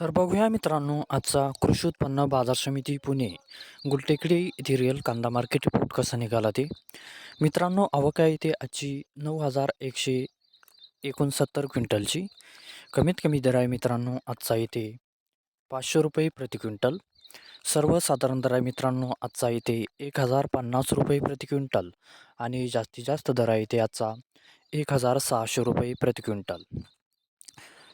तर बघूया मित्रांनो आजचा कृषी उत्पन्न बाजार समिती पुणे गुलटेकडी येथे रिअल कांदा मार्केट रिपोर्ट कसा निघाला ते? मित्रांनो आवका येथे आजची नऊ हजार एकशे एकोणसत्तर क्विंटलची. कमीत कमी दर आहे मित्रांनो आजचा येथे पाचशे रुपये प्रति क्विंटल. सर्वसाधारण दर आहे मित्रांनो आजचा येथे एक हजार पन्नास रुपये प्रति क्विंटल. आणि जास्तीत जास्त दर आहे इथे आजचा एक हजार सहाशे रुपये प्रति क्विंटल.